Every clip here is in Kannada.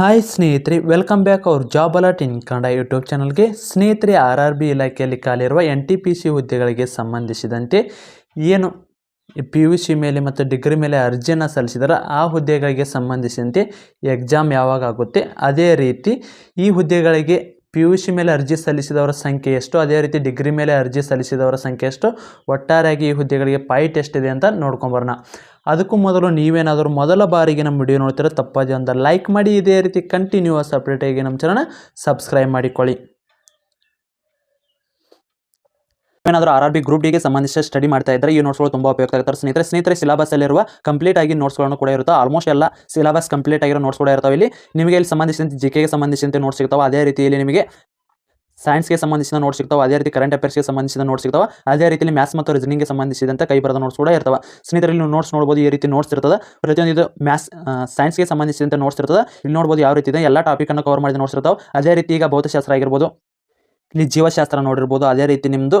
ಹಾಯ್ ಸ್ನೇಹಿತರೆ ವೆಲ್ಕಮ್ ಬ್ಯಾಕ್ ಅವ್ರ job alert in Kannada YouTube ಚಾನಲ್ಗೆ ಸ್ನೇಹಿತರೆ ಆರ್ ಆರ್ ಬಿ ಇಲಾಖೆಯಲ್ಲಿ ಖಾಲಿರುವ ಎನ್ ಟಿ ಪಿ ಸಿ ಹುದ್ದೆಗಳಿಗೆ ಸಂಬಂಧಿಸಿದಂತೆ ಏನು ಪಿ ಯು ಸಿ ಮೇಲೆ ಮತ್ತು ಡಿಗ್ರಿ ಮೇಲೆ ಅರ್ಜಿಯನ್ನು ಸಲ್ಲಿಸಿದರೆ ಆ ಹುದ್ದೆಗಳಿಗೆ ಸಂಬಂಧಿಸಿದಂತೆ ಎಕ್ಸಾಮ್ ಯಾವಾಗ ಆಗುತ್ತೆ, ಅದೇ ರೀತಿ ಈ ಹುದ್ದೆಗಳಿಗೆ ಪಿ ಯು ಸಿ ಮೇಲೆ ಅರ್ಜಿ ಸಲ್ಲಿಸಿದವರ ಸಂಖ್ಯೆ ಎಷ್ಟು, ಅದೇ ರೀತಿ ಡಿಗ್ರಿ ಮೇಲೆ ಅರ್ಜಿ ಸಲ್ಲಿಸಿದವರ ಸಂಖ್ಯೆ ಎಷ್ಟು, ಒಟ್ಟಾರೆಯಾಗಿ ಈ ಹುದ್ದೆಗಳಿಗೆ ಪಾಯಿಂಟ್ ಎಷ್ಟಿದೆ ಅಂತ ನೋಡ್ಕೊಂಬರೋಣ. ಅದಕ್ಕೂ ಮೊದಲು ನೀವೇನಾದರೂ ಮೊದಲ ಬಾರಿಗೆ ನಮ್ಮ ವಿಡಿಯೋ ನೋಡ್ತೀರಾ ತಪ್ಪದೆ ಒಂದು ಲೈಕ್ ಮಾಡಿ, ಇದೇ ರೀತಿ ಕಂಟಿನ್ಯೂಸ್ ಅಪ್ಡೇಟಾಗಿ ನಮ್ಮ ಚಾನಲ್ನ ಸಬ್ಸ್ಕ್ರೈಬ್ ಮಾಡಿಕೊಳ್ಳಿ. ಏನಾದರೂ ಆರ್ ಆರ್ ಬಿ ಗ್ರೂಪ್ ಡಿಗೆ ಸಂಬಂಧಿಸಿದ ಸ್ಟಡಿ ಮಾಡ್ತಾ ಇದ್ದರೆ ಈ ನೋಟ್ಸ್ಗಳು ತುಂಬ ಉಪಯುಕ್ತ ಆಗುತ್ತೆ ಸ್ನೇಹಿತರೆ ಸ್ನೇಹಿತರೆ ಸಿಲಬಸ್ ಅಲ್ಲಿರುವ ಕಂಪ್ಲೀಟ್ ಆಗಿ ನೋಟ್ಸ್ಗಳನ್ನು ಕೂಡ ಇರುತ್ತೆ? ಆಲ್ಮೋಸ್ಟ್ ಎಲ್ಲ ಸಿಲಬಸ್ ಕಂಪ್ಲೀಟ್ ಆಗಿರೋ ನೋಟ್ಸ್ ಕೂಡ ಇರ್ತಾವೆ. ಇಲ್ಲಿ ನಿಮಗೆ ಇಲ್ಲಿ ಸಂಬಂಧಿಸಿದಂತೆ ಜಿ ಕೆಗೆ ಸಂಬಂಧಿಸಿದಂತೆ ನೋಟ್ಸ್ ಸಿಗ್ತಾವೆ. ಅದೇ ರೀತಿಯಲ್ಲಿ ನಿಮಗೆ ಸೈನ್ಸ್ಗೆ ಸಂಬಂಧಿಸಿದ ನೋಟ್ಸ್ ಸಿಗ್ತಾವೆ. ಅದೇ ರೀತಿ ಕರೆಂಟ್ ಅಫೇರ್ಸ್ಗೆ ಸಂಬಂಧಿಸಿದ ನೋಟ್ಸ್ ಸಿಗ್ತಾವೆ. ಅದೇ ರೀತಿಯಲ್ಲಿ ಮ್ಯಾಥ್ಸ್ ಮತ್ತು ರೀಸನಿಂಗ್ಗೆ ಸಂಬಂಧಿಸಿದಂತೆ ಕೈ ಬರದ ನೋಟ್ಸ್ ಕೂಡ ಇರ್ತವೆ. ಸ್ನೇಹಿತರಲ್ಲಿ ನೀವು ನೋಟ್ಸ್ ನೋಡ್ಬೋದು ಈ ರೀತಿ ನೋಟ್ಸ್ ಇರ್ತದೆ. ಪ್ರತಿಯೊಂದು ಇದು ಮ್ಯಾಥ್ಸ್ ಸೈನ್ಸ್ಗೆ ಸಂಬಂಧಿಸಿದಂತೆ ನೋಟ್ಸ್ ಇರ್ತದೆ. ಇಲ್ಲಿ ನೋಡ್ಬೋದು ಯಾವ ರೀತಿ ಇದೆ. ಎಲ್ಲ ಟಾಪಿಕನ್ನು ಕವರ್ ಮಾಡಿದ ನೋಟ್ಸ್ ಇರ್ತಾವೆ. ಅದೇ ರೀತಿ ಈಗ ಭೌತಶಾಸ್ತ್ರ ಆಗಿರ್ಬೋದು. ಇಲ್ಲಿ ಜೀವಶಾಸ್ತ್ರ ನೋಡಿರ್ಬೋದು. ಅದೇ ರೀತಿ ನಿಮ್ಮದು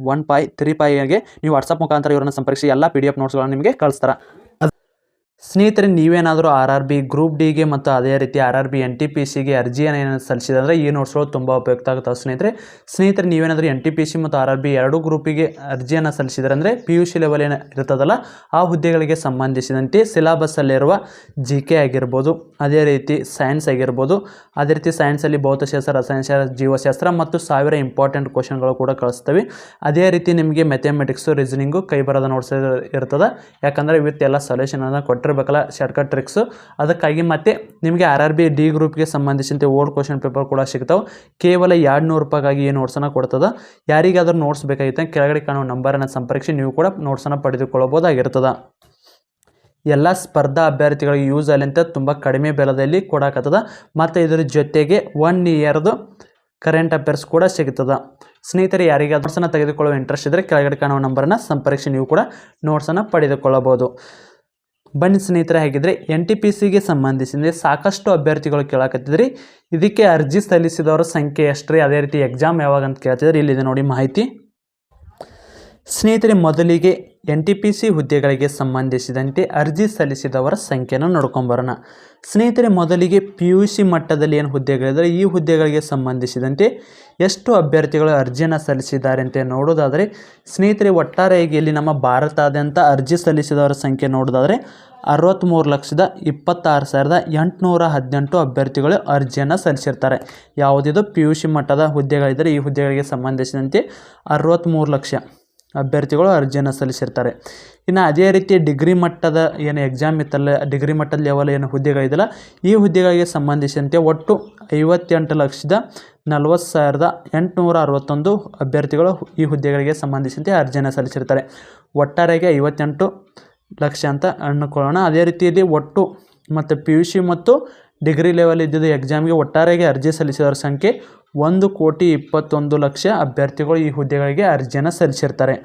one five three ಪಾಯ್ಗೆ ನೀವು ವಾಟ್ಸಪ್ ಮುಖಾಂತರ ಇವರನ್ನು ಸಂಪರ್ಕಿಸಿ, ಎಲ್ಲ ಪಿ ಡಿ ಎಫ್ ನೋಟ್ಸ್ಗಳನ್ನು ನಿಮಗೆ ಕಳಿಸ್ತಾರೆ. ಸ್ನೇಹಿತರೆ, ನೀವೇನಾದರೂ ಆರ್ ಆರ್ ಬಿ ಗ್ರೂಪ್ ಡಿಗೆ ಮತ್ತು ಅದೇ ರೀತಿ R R B N T P ಸಿಗೆ ಅರ್ಜಿಯನ್ನು ಏನಾದ್ರು ಸಲ್ಲಿಸಿದಂದರೆ ಈ ನೋಟ್ಸ್ಗಳು ತುಂಬ ಉಪಯುಕ್ತ ಆಗುತ್ತೆ ಸ್ನೇಹಿತರೆ. ಸ್ನೇಹಿತರೆ, ನೀವೇನಾದರೂ ಎನ್ ಟಿ ಪಿ ಸಿ ಮತ್ತು ಆರ್ ಆರ್ ಬಿ ಎರಡು ಗ್ರೂಪಿಗೆ ಅರ್ಜಿಯನ್ನು ಸಲ್ಲಿಸಿದ್ರೆ ಅಂದರೆ ಪಿ ಯು ಸಿ ಲೆವೆಲ್ ಏನು ಇರ್ತದಲ್ಲ ಆ ಹುದ್ದೆಗಳಿಗೆ ಸಂಬಂಧಿಸಿದಂತೆ ಸಿಲಾಬಸ್ಸಲ್ಲಿರುವ ಜಿ ಕೆ ಆಗಿರ್ಬೋದು, ಅದೇ ರೀತಿ ಸೈನ್ಸ್ ಆಗಿರ್ಬೋದು, ಅದೇ ರೀತಿ ಸೈನ್ಸಲ್ಲಿ ಭೌತಶಾಸ್ತ್ರ, ರಸಾಯನಶಾಸ್ತ್ರ, ಜೀವಶಾಸ್ತ್ರ ಮತ್ತು ಸಾವಿರ ಇಂಪಾರ್ಟೆಂಟ್ ಕ್ವಶನ್ಗಳು ಕೂಡ ಕಳಿಸ್ತವೆ. ಅದೇ ರೀತಿ ನಿಮಗೆ ಮೆಥಮೆಟಿಕ್ಸು ರೀಸನಿಂಗು ಕೈ ಬರೋದ ನೋಟ್ಸ್ ಇರ್ತದೆ ಯಾಕಂದರೆ ಎಲ್ಲ ಸೊಲ್ಯೂಷನನ್ನು ಕೊಟ್ಟಿರ್ಬೇಕಲ್ಲ ಶಾರ್ಟ್ಕಟ್ ಟ್ರಿಕ್ಸು ಅದಕ್ಕಾಗಿ ಮತ್ತೆ ನಿಮಗೆ ಆರ್ ಆರ್ ಬಿ ಡಿ ಗ್ರೂಪ್ಗೆ ಸಂಬಂಧಿಸಿದಂತೆ ಓಲ್ಡ್ ಕ್ವಶನ್ ಪೇಪರ್ ಕೂಡ ಸಿಗ್ತಾವೆ. ಕೇವಲ ಎರಡು ನೂರು ರೂಪಾಯಿಗಾಗಿ ಈ ನೋಟ್ಸನ್ನು ಕೊಡ್ತದೆ. ಯಾರಿಗಾದರೂ ನೋಟ್ಸ್ ಬೇಕಾಗಿತ್ತು ಕೆಳಗಡೆ ಕಾಣುವ ನಂಬರನ್ನು ಸಂಪರ್ಕಿಸಿ, ನೀವು ಕೂಡ ನೋಟ್ಸನ್ನು ಪಡೆದುಕೊಳ್ಳಬಹುದಾಗಿರ್ತದೆ. ಎಲ್ಲ ಸ್ಪರ್ಧಾ ಅಭ್ಯರ್ಥಿಗಳಿಗೆ ಯೂಸ್ ಆಗಲಿಂತ ತುಂಬ ಕಡಿಮೆ ಬೆಲದಲ್ಲಿ ಕೊಡಕತ್ತದ. ಮತ್ತು ಇದರ ಜೊತೆಗೆ ಒನ್ ಇಯರ್ದು ಕರೆಂಟ್ ಅಫೇರ್ಸ್ ಕೂಡ ಸಿಗ್ತದೆ. ಸ್ನೇಹಿತರೆ ಯಾರಿಗೆ ನೋಟ್ಸನ್ನು ತೆಗೆದುಕೊಳ್ಳುವ ಇಂಟ್ರೆಸ್ಟ್ ಇದ್ದರೆ ಕೆಳಗಡೆ ಕಾಣುವ ನಂಬರನ್ನು ಸಂಪರ್ಕಿಸಿ, ನೀವು ಕೂಡ ನೋಟ್ಸನ್ನು ಪಡೆದುಕೊಳ್ಳಬಹುದು. ಬನ್ನಿ ಸ್ನೇಹಿತರೆ, ಹೇಗಿದ್ರೆ ಎನ್ ಟಿ ಪಿ ಸಿಗೆ ಸಂಬಂಧಿಸಿದಂತೆ ಸಾಕಷ್ಟು ಅಭ್ಯರ್ಥಿಗಳು ಕೇಳಕತ್ತಿದ್ರಿ. ಇದಕ್ಕೆ ಅರ್ಜಿ ಸಲ್ಲಿಸಿದವರ ಸಂಖ್ಯೆ ಎಷ್ಟ್ರಿ? ಅದೇ ರೀತಿ ಎಕ್ಸಾಮ್ ಯಾವಾಗ ಅಂತ ಕೇಳ್ತಿದ್ರೆ. ಇಲ್ಲಿದೆ ನೋಡಿ ಮಾಹಿತಿ. ಸ್ನೇಹಿತರೆ, ಮೊದಲಿಗೆ ಎನ್ ಟಿ ಪಿ ಸಿ ಹುದ್ದೆಗಳಿಗೆ ಸಂಬಂಧಿಸಿದಂತೆ ಅರ್ಜಿ ಸಲ್ಲಿಸಿದವರ ಸಂಖ್ಯೆಯನ್ನು ನೋಡ್ಕೊಂಬರೋಣ ಸ್ನೇಹಿತರೆ, ಮೊದಲಿಗೆ ಪಿ ಯು ಸಿ ಮಟ್ಟದಲ್ಲಿ ಏನು ಹುದ್ದೆಗಳಿದ್ದಾರೆ ಈ ಹುದ್ದೆಗಳಿಗೆ ಸಂಬಂಧಿಸಿದಂತೆ ಎಷ್ಟು ಅಭ್ಯರ್ಥಿಗಳು ಅರ್ಜಿಯನ್ನು ಸಲ್ಲಿಸಿದ್ದಾರೆ ಅಂತ ನೋಡೋದಾದರೆ, ಸ್ನೇಹಿತರೆ ಒಟ್ಟಾರೆಯಾಗಿ ಇಲ್ಲಿ ನಮ್ಮ ಭಾರತಾದ್ಯಂತ ಅರ್ಜಿ ಸಲ್ಲಿಸಿದವರ ಸಂಖ್ಯೆ ನೋಡೋದಾದರೆ ಅರವತ್ತ್ಮೂರು ಲಕ್ಷದ ಇಪ್ಪತ್ತಾರು ಸಾವಿರದ ಎಂಟುನೂರ ಹದಿನೆಂಟು ಅಭ್ಯರ್ಥಿಗಳು ಅರ್ಜಿಯನ್ನು ಸಲ್ಲಿಸಿರ್ತಾರೆ. ಯಾವುದಿದು ಪಿ ಯು ಸಿ ಮಟ್ಟದ ಹುದ್ದೆಗಳಿದ್ದರೆ ಈ ಹುದ್ದೆಗಳಿಗೆ ಸಂಬಂಧಿಸಿದಂತೆ ಅರವತ್ತ್ಮೂರು ಲಕ್ಷ. ಅಭ್ಯರ್ಥಿಗಳು ಅರ್ಜಿಯನ್ನು ಸಲ್ಲಿಸಿರ್ತಾರೆ. ಇನ್ನು ಅದೇ ರೀತಿ ಡಿಗ್ರಿ ಮಟ್ಟದ ಏನು ಎಕ್ಸಾಮ್ ಇತ್ತಲ್ಲ, ಡಿಗ್ರಿ ಮಟ್ಟದ ಲೆವೆಲ್ ಏನು ಹುದ್ದೆಗಳಿದೆಯಲ್ಲ ಈ ಹುದ್ದೆಗಳಿಗೆ ಸಂಬಂಧಿಸಿದಂತೆ ಒಟ್ಟು ಐವತ್ತೆಂಟು ಲಕ್ಷದ ನಲವತ್ತು ಸಾವಿರದ ಎಂಟುನೂರ ಅರವತ್ತೊಂದು ಅಭ್ಯರ್ಥಿಗಳು ಈ ಹುದ್ದೆಗಳಿಗೆ ಸಂಬಂಧಿಸಿದಂತೆ ಅರ್ಜಿಯನ್ನು ಸಲ್ಲಿಸಿರ್ತಾರೆ. ಒಟ್ಟಾರೆಗೆ ಐವತ್ತೆಂಟು ಲಕ್ಷ ಅಂತ ಅನ್ಕೊಳ್ಳೋಣ. ಅದೇ ರೀತಿಯಲ್ಲಿ ಒಟ್ಟು ಮತ್ತು ಪಿ ಯು ಸಿ ಮತ್ತು ಡಿಗ್ರಿ ಲೆವೆಲ್ ಇದ್ದಿದ್ದು ಎಕ್ಸಾಮ್ಗೆ ಒಟ್ಟಾರೆಗೆ ಅರ್ಜಿ ಸಲ್ಲಿಸಿದವರ ಸಂಖ್ಯೆ ಒಂದು ಕೋಟಿ ಇಪ್ಪತ್ತೊಂದು ಲಕ್ಷ ಅಭ್ಯರ್ಥಿಗಳು ಈ ಹುದ್ದೆಗಳಿಗೆ ಅರ್ಜಿಯನ್ನು ಸಲ್ಲಿಸಿರ್ತಾರೆ.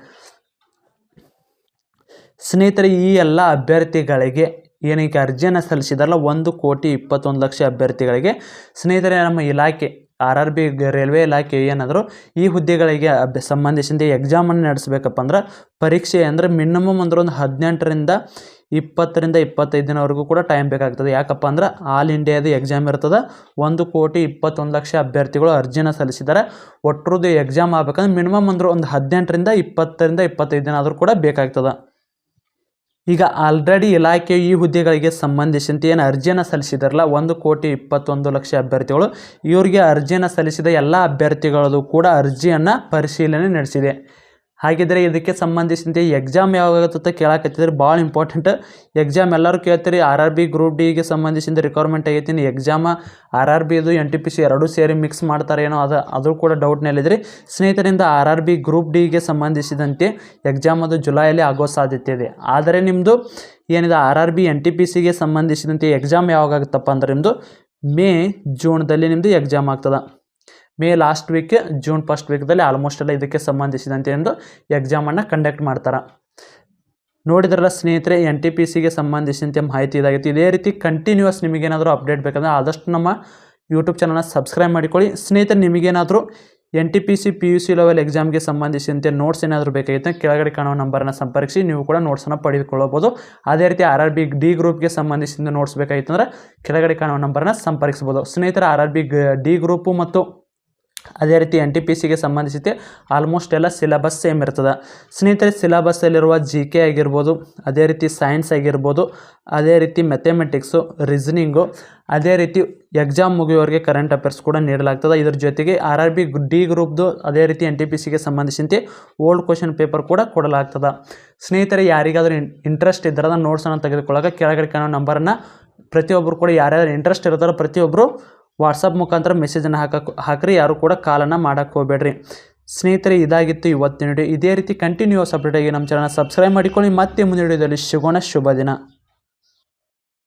ಸ್ನೇಹಿತರೆ, ಈ ಎಲ್ಲ ಅಭ್ಯರ್ಥಿಗಳಿಗೆ ಏನಕ್ಕೆ ಅರ್ಜಿಯನ್ನು ಸಲ್ಲಿಸಿದಾರಲ್ಲ? ಒಂದು ಕೋಟಿ ಇಪ್ಪತ್ತೊಂದು ಲಕ್ಷ ಅಭ್ಯರ್ಥಿಗಳಿಗೆ. ಸ್ನೇಹಿತರೆ, ನಮ್ಮ ಇಲಾಖೆ, ಆರ್ ಆರ್ ಬಿ ರೈಲ್ವೆ ಇಲಾಖೆ ಏನಾದರೂ ಈ ಹುದ್ದೆಗಳಿಗೆ ಅಭ್ಯ ಸಂಬಂಧಿಸಿದ ಎಕ್ಸಾಮನ್ನು ನಡೆಸಬೇಕಪ್ಪ ಅಂದ್ರೆ ಪರೀಕ್ಷೆ ಅಂದರೆ ಮಿನಿಮಮ್ ಅಂದ್ರೆ ಒಂದು ಹದಿನೆಂಟರಿಂದ ಇಪ್ಪತ್ತರಿಂದ ಇಪ್ಪತ್ತೈದು ದಿನವರೆಗೂ ಕೂಡ ಟೈಮ್ ಬೇಕಾಗ್ತದೆ. ಯಾಕಪ್ಪ ಅಂದ್ರೆ ಆಲ್ ಇಂಡಿಯಾದ ಎಕ್ಸಾಮ್ ಇರ್ತದೆ. ಒಂದು ಕೋಟಿ ಇಪ್ಪತ್ತೊಂದು ಲಕ್ಷ ಅಭ್ಯರ್ಥಿಗಳು ಅರ್ಜಿನ ಸಲ್ಲಿಸಿದ್ದಾರೆ. ಒಟ್ಟರದ್ದು ಎಕ್ಸಾಮ್ ಆಗ್ಬೇಕಂದ್ರೆ ಮಿನಿಮಮ್ ಅಂದ್ರೆ ಒಂದು ಹದಿನೆಂಟರಿಂದ ಇಪ್ಪತ್ತರಿಂದ ಇಪ್ಪತ್ತೈದು ದಿನ ಆದರೂ ಕೂಡ ಬೇಕಾಗ್ತದೆ. ಈಗ ಆಲ್ರೆಡಿ ಇಲಾಖೆ ಈ ಹುದ್ದೆಗಳಿಗೆ ಸಂಬಂಧಿಸಿದಂತೆ ಏನು ಅರ್ಜಿಯನ್ನು ಸಲ್ಲಿಸಿದಾರಲ್ಲ, ಒಂದು ಕೋಟಿ ಇಪ್ಪತ್ತೊಂದು ಲಕ್ಷ ಅಭ್ಯರ್ಥಿಗಳು, ಇವರಿಗೆ ಅರ್ಜಿಯನ್ನು ಸಲ್ಲಿಸಿದ ಎಲ್ಲ ಅಭ್ಯರ್ಥಿಗಳದು ಕೂಡ ಅರ್ಜಿಯನ್ನು ಪರಿಶೀಲನೆ ನಡೆಸಿದೆ. ಹಾಗಿದ್ರೆ ಇದಕ್ಕೆ ಸಂಬಂಧಿಸಿದಂತೆ ಎಕ್ಸಾಮ್ ಯಾವಾಗತ್ತ ಕೇಳಾಕತ್ತಿದ್ರೆ. ಭಾಳ ಇಂಪಾರ್ಟೆಂಟ್ ಎಕ್ಸಾಮ್ ಎಲ್ಲರೂ ಕೇಳ್ತೀರಿ. ಆರ್ ಆರ್ ಬಿ ಗ್ರೂಪ್ ಡಿಗೆ ಸಂಬಂಧಿಸಿದ ರಿಕ್ವೈರ್ಮೆಂಟ್ ಆಗೈತೀನಿ ಎಕ್ಸಾಮ ಆರ್ ಆರ್ ಬಿ ಇದು ಎನ್ ಟಿ ಪಿ ಸಿ ಎರಡೂ ಸೇರಿ ಮಿಕ್ಸ್ ಮಾಡ್ತಾರೆ ಏನೋ ಅದು ಅದು ಕೂಡ ಡೌಟ್ನಲ್ಲಿದ್ರಿ ಸ್ನೇಹಿತರಿಂದ ಆರ್ ಆರ್ ಬಿ ಗ್ರೂಪ್ ಡಿಗೆ ಸಂಬಂಧಿಸಿದಂತೆ ಎಕ್ಸಾಮ್ ಅದು ಜುಲೈಯಲ್ಲಿ ಆಗೋ ಸಾಧ್ಯತೆ ಇದೆ. ಆದರೆ ನಿಮ್ಮದು ಏನಿದೆ? R R B N T P ಸಿಗೆ ಸಂಬಂಧಿಸಿದಂತೆ ಎಕ್ಸಾಮ್ ಯಾವಾಗ ಆಗುತ್ತಪ್ಪ ಅಂದ್ರೆ ನಿಮ್ಮದು ಮೇ ಜೂನ್ದಲ್ಲಿ ನಿಮ್ಮದು ಎಕ್ಸಾಮ್ ಆಗ್ತದೆ. May last week June first ವೀಕ್ದಲ್ಲಿ almost ಎಲ್ಲ ಇದಕ್ಕೆ ಸಂಬಂಧಿಸಿದಂತೆ ಒಂದು ಎಕ್ಸಾಮನ್ನು ಕಂಡಕ್ಟ್ ಮಾಡ್ತಾರೆ. ನೋಡಿದ್ರಲ್ಲ ಸ್ನೇಹಿತರೆ ಎನ್ ಟಿ ಪಿ ಸಿಗೆ ಸಂಬಂಧಿಸಿದಂತೆ ಮಾಹಿತಿ ಇದಾಗಿತ್ತು. ಇದೇ ರೀತಿ ಕಂಟಿನ್ಯೂಸ್ ನಿಮಗೇನಾದರೂ ಅಪ್ಡೇಟ್ ಬೇಕಂದ್ರೆ ಆದಷ್ಟು ನಮ್ಮ ಯೂಟ್ಯೂಬ್ ಚಾನಲ್ನ ಸಬ್ಸ್ಕ್ರೈಬ್ ಮಾಡಿಕೊಳ್ಳಿ. ಸ್ನೇಹಿತರೆ ನಿಮಗೇನಾದರೂ N T P C P U C level ಎಕ್ಸಾಮ್ಗೆ ಸಂಬಂಧಿಸಿದಂತೆ ನೋಟ್ಸ್ ಏನಾದರೂ ಬೇಕಾಗಿತ್ತು ಕೆಳಗಡೆ ಕಾಣುವ ನಂಬರನ್ನು ಸಂಪರ್ಕಿಸಿ. ನೀವು ಕೂಡ ನೋಟ್ಸನ್ನು ಪಡೆದುಕೊಳ್ಳಬಹುದು. ಅದೇ ರೀತಿ ಆರ್ ಆರ್ ಬಿ ಡಿ ಗ್ರೂಪ್ಗೆ ಸಂಬಂಧಿಸಿದಂತೆ ನೋಟ್ಸ್ ಬೇಕಾಗಿತ್ತು ಅಂದರೆ ಕೆಳಗಡೆ ಕಾಣುವ ನಂಬರನ್ನು ಸಂಪರ್ಕಿಸ್ಬೋದು ಸ್ನೇಹಿತರೆ R R B D group ಮತ್ತು ಅದೇ ರೀತಿ ಎನ್ ಟಿ ಪಿ ಸಿಗೆ ಸಂಬಂಧಿಸಿದ ಆಲ್ಮೋಸ್ಟ್ ಎಲ್ಲ ಸಿಲೆಬಸ್ ಸೇಮ್ ಇರ್ತದೆ. ಸ್ನೇಹಿತರೆ ಸಿಲೆಬಸ್ಸಲ್ಲಿರುವ ಜಿ ಕೆ ಆಗಿರ್ಬೋದು, ಅದೇ ರೀತಿ ಸೈನ್ಸ್ ಆಗಿರ್ಬೋದು, ಅದೇ ರೀತಿ ಮೆಥಮೆಟಿಕ್ಸು ರೀಸನಿಂಗು ಅದೇ ರೀತಿ ಎಕ್ಸಾಮ್ ಮುಗಿಯೋರಿಗೆ ಕರೆಂಟ್ ಅಫೇರ್ಸ್ ಕೂಡ ನೀಡಲಾಗ್ತದೆ. ಇದ್ರ ಜೊತೆಗೆ ಆರ್ ಆರ್ ಬಿ ಡಿ ಗ್ರೂಪ್ದು ಅದೇ ರೀತಿ ಎನ್ ಟಿ ಪಿ ಸಿಗೆ ಸಂಬಂಧಿಸಿದಂತೆ ಓಲ್ಡ್ ಕ್ವಶನ್ ಪೇಪರ್ ಕೂಡ ಕೊಡಲಾಗ್ತದೆ. ಸ್ನೇಹಿತರೆ, ಯಾರಿಗಾದರೂ ಇಂಟ್ರೆಸ್ಟ್ ಇದ್ದರೆ ನೋಟ್ಸನ್ನು ತೆಗೆದುಕೊಳ್ಳೋಕೆ ಕೆಳಗಡೆ ಕಾಣೋ ನಂಬರನ್ನು ಪ್ರತಿಯೊಬ್ಬರು ಕೂಡ ಯಾರ್ಯಾರು ಇಂಟ್ರೆಸ್ಟ್ ಇರ್ತಾರೋ ಪ್ರತಿಯೊಬ್ಬರು ವಾಟ್ಸಪ್ ಮುಖಾಂತರ ಮೆಸೇಜನ್ನು ಹಾಕಕ್ಕೆ ಹಾಕ್ರಿ, ಯಾರು ಕೂಡ ಕಾಲನ್ನು ಮಾಡೋಕ್ಕೆ ಹೋಗಬೇಡ್ರಿ. ಸ್ನೇಹಿತರೆ, ಇದಾಗಿತ್ತು ಇವತ್ತಿನ ವಿಡಿಯೋ. ಇದೇ ರೀತಿ ಕಂಟಿನ್ಯೂಸ್ ಅಪ್ಡೇಟಾಗಿ ನಮ್ಮ ಚಾನಲ್ ಸಬ್ಸ್ಕ್ರೈಬ್ ಮಾಡಿಕೊಳ್ಳಿ. ಮತ್ತೆ ಮುಂದಿನ ವಿಡಿಯೋದಲ್ಲಿ ಸಿಗೋಣ. ಶುಭ ದಿನ.